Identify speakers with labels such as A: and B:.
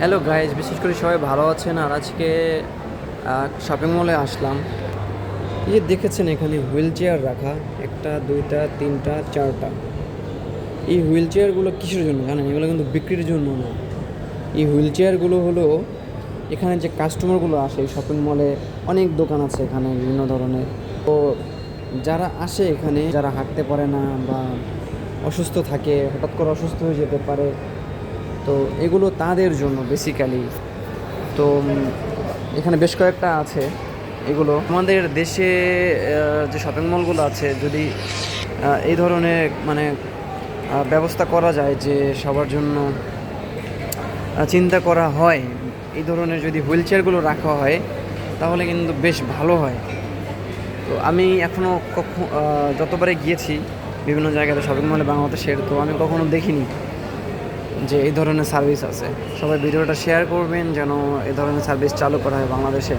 A: Hello guys বিশেষ করে সবাই ভালো আছেন। আর আজকে শপিং মলে আসলাম। এই যে দেখেছেন এখানে হুইল চেয়ার রাখা। একটা, দুইটা, তিনটা, চারটা। এই হুইল চেয়ারগুলো কিসের জন্য জানেন? এগুলো কিন্তু বিক্রির জন্য না। এই হুইল চেয়ারগুলো হলো, এখানে যে কাস্টমারগুলো আসে এই শপিং মলে অনেক দোকান আছে এখানে বিভিন্ন ধরনের। তো যারা আসে এখানে, যারা হাঁটতে পারে না বা অসুস্থ থাকে, হঠাৎ করে অসুস্থ হয়ে যেতে পারে তো এগুলো তাদের জন্য বেসিক্যালি তো এখানে বেশ কয়েকটা আছে এগুলো। আমাদের দেশে যে শপিং মলগুলো আছে, যদি এই ধরনের মানে ব্যবস্থা করা যায় যে সবার জন্য চিন্তা করা হয়, এই ধরনের যদি হুইল চেয়ারগুলো রাখা হয়, তাহলে কিন্তু বেশ ভালো হয়। তো আমি এখনও কখন যতবারে গিয়েছি, বিভিন্ন জায়গাতে শপিং মলে বাংলাদেশের, তো আমি কখনো দেখিনি। যে এই ধরনের সার্ভিস আছে। সবাই ভিডিওটা শেয়ার করবেন যেন এই ধরনের সার্ভিস চালু করা হয় বাংলাদেশে।